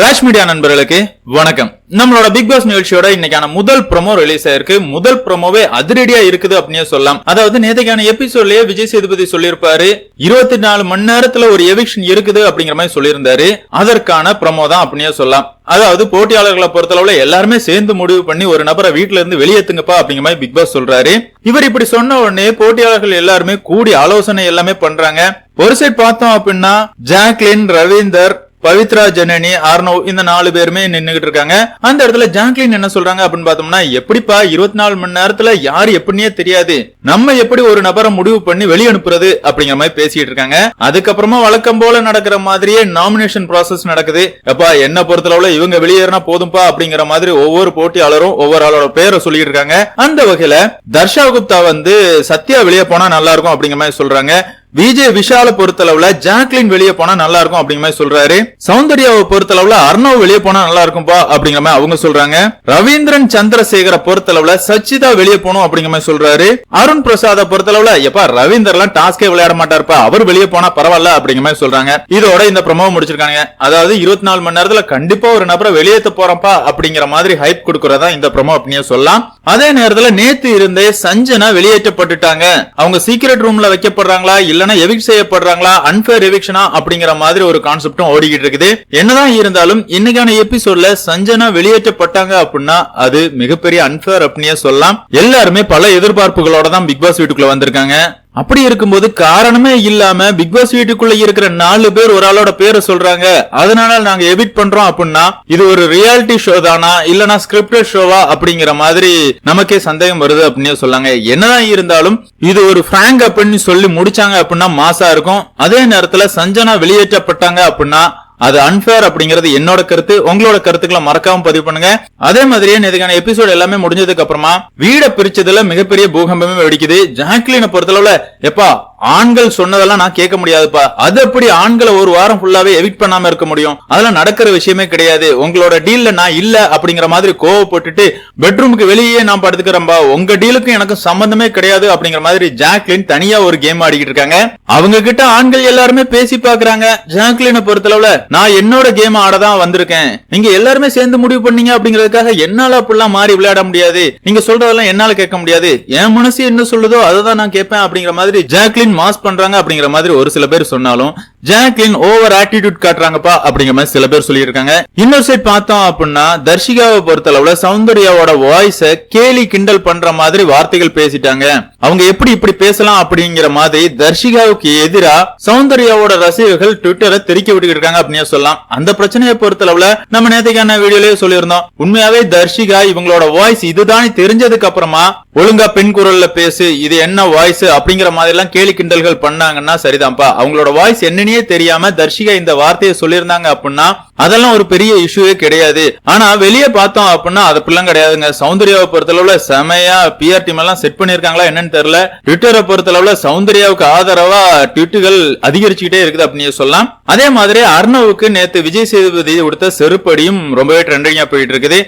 Raj media நண்பர்களுக்கு வணக்கம். நம்மளோட பிக் பாஸ் நிகழ்ச்சியோட இன்னைக்கான முதல் ப்ரோமோ ரிலீஸ் ஆயிருக்கு. முதல் ப்ரோமோவே அதிரடியா இருக்குது அப்படின்னே சொல்லலாம். அதாவது நேற்றுக்கான எபிசோட்லயே விஜய் சேதுபதி சொல்லியிருப்பாரு இருபத்தி நாலு மணி நேரத்துல ஒரு எவிக்ஷன் இருக்குது அப்படிங்கிற மாதிரி சொல்லியிருந்தாரு. அதற்கான ப்ரோமோ தான் அப்படின்னே சொல்லலாம். அதாவது போட்டியாளர்களை பொறுத்தளவுல எல்லாருமே சேர்ந்து முடிவு பண்ணி ஒரு நபரை வீட்டுல இருந்து வெளியேத்துங்கப்பா அப்படிங்கிற மாதிரி பிக் பாஸ் சொல்றாரு. இவர் இப்படி சொன்ன உடனே போட்டியாளர்கள் எல்லாருமே கூடி ஆலோசனை எல்லாமே பண்றாங்க. ஒரு சைட் பார்த்தோம் அப்படின்னா ஜாக்லின் ரவீந்தர் பவித்ரா ஜனனி ஆர்னவ் இந்த நாலு பேருமே நின்னுகிட்டு இருக்காங்க. அந்த இடத்துல ஜாக்லின் என்ன சொல்றாங்க அப்படின்னு பார்த்தோம்னா எப்படிப்பா இருபத்தி நாலு மணி நேரத்துல யாரு எப்படின்னே தெரியாது. நம்ம எப்படி ஒரு நபரை முடிவு பண்ணி வெளிய அனுப்புறது அப்படிங்கிற மாதிரி பேசிட்டு இருக்காங்க. அதுக்கப்புறமா வழக்கம் போல நடக்கிற மாதிரியே நாமினேஷன் ப்ராசஸ் நடக்குது. அப்பா என்ன பொறுத்தளவுல இவங்க வெளியேறினா போதும்பா அப்படிங்கிற மாதிரி ஒவ்வொரு போட்டியாளரும் ஒவ்வொரு ஆளோட பேரை சொல்லிட்டு இருக்காங்க. அந்த வகையில தர்ஷா குப்தா வந்து சத்யா வெளியே போனா நல்லா இருக்கும் அப்படிங்கிற மாதிரி சொல்றாங்க. விஜய் விஷால பொறுத்தளவுல ஜாக்லின் வெளியே போனா நல்லா இருக்கும் அப்படிங்கிற மாதிரி சொல்றாரு. சௌந்தர்யாவை பொறுத்தளவுல அர்ணவ் வெளியே போனா நல்லா இருக்கும்பா அப்படிங்கிற மாதிரி அவங்க சொல்றாங்க. ரவீந்திரன் சந்திரசேகர பொறுத்தளவுல சச்சிதா வெளியே போகணும் அப்படிங்கிற மாதிரி சொல்றாரு. அருண் பிரசாத பொறுத்தளவுல எப்பா ரவீந்தர் எல்லாம் டாஸ்கே விளையாட மாட்டாருப்பா. அவர் வெளியே போனா பரவாயில்ல அப்படிங்கிற மாதிரி சொல்றாங்க. இதோட இந்த ப்ரமோ முடிச்சிருக்காங்க அதாவது இருபத்தி நாலு மணி நேரத்துல கண்டிப்பா ஒரு நபரை வெளியேற்ற போறப்பா அப்படிங்கிற மாதிரி ஹைப் கொடுக்கறதா இந்த பிரமோ அப்படின்னு சொல்லலாம். அதே நேரத்துல நேத்து இருந்தே சஞ்சனா வெளியேற்றப்பட்டுட்டாங்க. அவங்க சீக்கிரட் ரூம்ல வைக்கப்படுறாங்களா இல்லனா எவிக் செய்யப்படுறாங்களா அன்பேர் எவிக்ஷனா அப்படிங்கிற மாதிரி ஒரு கான்செப்டும் ஓடிக்கிட்டு இருக்குது. என்னதான் இருந்தாலும் இன்னைக்கான எபிசோட்ல சஞ்சனா வெளியேற்றப்பட்டாங்க அப்படின்னா அது மிகப்பெரிய அன்பேர் அப்படின்னே சொல்லலாம். எல்லாருமே பல எதிர்பார்ப்புகளோட தான் பிக் பாஸ் வீட்டுக்குள்ள வந்திருக்காங்க. அப்படி இருக்கும்போது காரணமே இல்லாம பிக் பாஸ் வீட்டுக்குள்ள இருக்கிற நாலு பேர் ஒரு ஆளோட பேரை சொல்றாங்க. அதனால நாங்க எவிட் பண்றோம் அப்படின்னா இது ஒரு ரியாலிட்டி ஷோ தானா? இல்லனா ஸ்கிரிப்டட் ஷோவா அப்படிங்கிற மாதிரி நமக்கே சந்தேகம் வருது அப்படின்னு சொல்லாங்க என்னதான் இருந்தாலும் இது ஒரு பிராங்க் அப்படின்னு சொல்லி முடிச்சாங்க அப்படின்னா மாசா இருக்கும். அதே நேரத்துல சஞ்சனா வெளியேற்றப்பட்டாங்க அப்படின்னா அது அன்பேர் அப்படிங்கிறது என்னோட கருத்து உங்களோட கருத்துக்களை மறக்காம பதிவு பண்ணுங்க. அதே மாதிரியே இதுக்கான எபிசோட் எல்லாமே முடிஞ்சதுக்கு அப்புறமா வீட பிரிச்சதுல மிகப்பெரிய பூகம்பமே வெடிக்குது. ஜாக்லினை பொறுத்தளவுல எப்பா ஆண்கள் சொன்னதெல்லாம் நான் கேட்க முடியாதுப்பா. அது எப்படி ஆண்களை ஒரு வாரம் ஃபுல்லாவே எவிட் பண்ணாம இருக்க முடியும்? அதெல்லாம் நடக்கிற விஷயமே கிடையாது. உங்களோட டீல்ல நான் இல்ல அப்படிங்கிற மாதிரி கோவப்பட்டுட்டு பெட்ரூமுக்கு வெளியே நான் படுத்துக்கிறேன்பா. உங்க டீலுக்கும் எனக்கு சம்பந்தமே கிடையாது அப்படிங்கிற மாதிரி ஜாக்லின் தனியா ஒரு கேம் ஆடிக்கிட்டு இருக்காங்க. அவங்க கிட்ட ஆண்கள் எல்லாருமே பேசி பாக்குறாங்க ஜாக்லினை பொறுத்தளவுல நான் என்னோட கேம் ஆடதான் வந்திருக்கேன். நீங்க எல்லாருமே சேர்ந்து முடிவு பண்ணீங்க அப்படிங்கறதுக்காக என்னால அப்படிலாம் மாறி விளையாட முடியாது. நீங்க சொல்றதெல்லாம் என்னால கேட்க முடியாது. என் மனசு என்ன சொல்லுதோ அதை தான் நான் கேட்பேன் அப்படிங்கிற மாதிரி ஜாக்லின் மாஸ் பண்றாங்க அப்படிங்கிற மாதிரி ஒரு சில பேர் சொன்னாலும் ஜாக்லின் ஓவர் ஆட்டிடியூட் காட்டுறாங்கப்பா அப்படிங்கிற மாதிரி சில பேர் சொல்லியிருக்காங்க. இன்னொரு சைட் பார்த்தோம் அப்படின்னா தர்ஷிகாவை பொறுத்தளவுல சௌந்தர்யாவோட வாய்ஸ கேலி கிண்டல் பண்ற மாதிரி வார்த்தைகள் பேசிட்டாங்க. அவங்க எப்படி இப்படி பேசலாம் அப்படிங்கிற மாதிரி தர்ஷிகாவுக்கு எதிரா சௌந்தர்யாவோட ரசிகர்கள் ட்விட்டரை தெரிக்க விட்டுக்கிட்டு இருக்காங்க அப்படின்னு சொல்லலாம். அந்த பிரச்சனையை பொறுத்தளவுல நம்ம நேற்றுக்கான வீடியோலயே சொல்லியிருந்தோம். உண்மையாவே தர்ஷிகா இவங்களோட வாய்ஸ் இதுதான் தெரிஞ்சதுக்கு அப்புறமா ஒழுங்கா பெண் குரல்ல பேசு இது என்ன வாய்ஸ் அப்படிங்கிற மாதிரி எல்லாம் கேலி கிண்டல்கள் பண்ணாங்கன்னா சரிதான்ப்பா. அவங்களோட வாய்ஸ் என்னன்னே தெரியாம தர்ஷிகா இந்த வார்த்தையை சொல்லியிருந்தாங்க அப்படின்னா அதெல்லாம் ஒரு பெரிய இஷ்யூவே கிடையாது. ஆனா வெளியே பார்த்தோம் அப்படின்னா அது அப்படிலாம் கிடையாதுங்க. சௌந்தர்யாவை பொறுத்தளவுல செமையா பிஆர் டீம் எல்லாம் செட் பண்ணிருக்காங்களா என்னன்னு தெரியல. ட்விட்டரை பொறுத்தளவுல சௌந்தர்யாவுக்கு ஆதரவா ட்விட்டுகள் அதிகரிச்சுக்கிட்டே இருக்குது அப்படின்னு சொல்லலாம். அதே மாதிரி அர்ணவுக்கு நேத்து விஜய் சேதுபதி கொடுத்த செருப்படியும் ரொம்பவே ட்ரெண்டிங்கா போயிட்டு இருக்குது.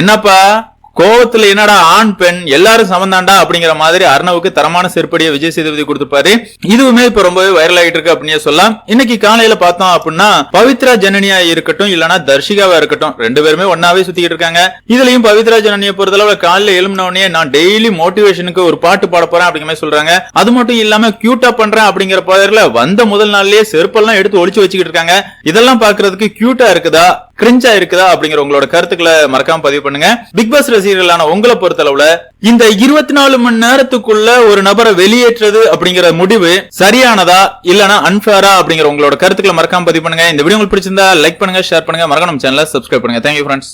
என்னப்பா? கோவத்துல என்னடா ஆண் பெண் எல்லாரும் சமந்தாண்டா அப்படிங்கிற மாதிரி அர்ணவுக்கு தரமான செருப்படியை விஜய் சேதுபதி கொடுத்துப்பாரு இதுவுமே இப்ப ரொம்பவே வைரல் ஆகிட்டு இருக்கு அப்படின்னு சொல்லலாம். இன்னைக்கு காலையில பார்த்தோம் அப்படின்னா பவித்ரா ஜனனியா இருக்கட்டும் இல்லனா தர்ஷிகாவா இருக்கட்டும் ரெண்டு பேருமே ஒன்னாவே சுத்திக்கிட்டு இருக்காங்க. இதுலயும் பவித்ரா ஜனனியை பொறுத்தளவு காலையில எழும்பினோடனே நான் டெய்லி மோட்டிவேஷனுக்கு ஒரு பாட்டு பாட போறேன் அப்படிங்கிற மாதிரி சொல்றாங்க. அது மட்டும் இல்லாம கியூட்டா பண்றேன் அப்படிங்கிற பேர்ல வந்த முதல் நாள்லயே செருப்பெல்லாம் எடுத்து ஒழிச்சு வச்சுக்கிட்டு இருக்காங்க. இதெல்லாம் பாக்குறதுக்கு கியூட்டா இருக்குதா கிரிஞ்சா இருக்குதா அப்படிங்கிற உங்களோட கருத்துக்களை மறக்காம பதிவு பண்ணுங்க. பிக் பாஸ் ஆசிரியர்களான உங்களை பொறுத்தளவுல இந்த இருபத்தி நாலு மணி நேரத்துக்குள்ள ஒரு நபரை வெளியேற்றது அப்படிங்கிற முடிவு சரியானதா இல்லனா அன்பேரா அப்படிங்கிற உங்களோட கருத்துக்களை மறக்காம பதிவு பண்ணுங்க. இந்த வீடியோ உங்களுக்கு பிடிச்சிருந்தா லைக் பண்ணுங்க ஷேர் பண்ணுங்க. மறக்காம சேனலை சப்ஸ்கிரைப் பண்ணுங்க. Thank you friends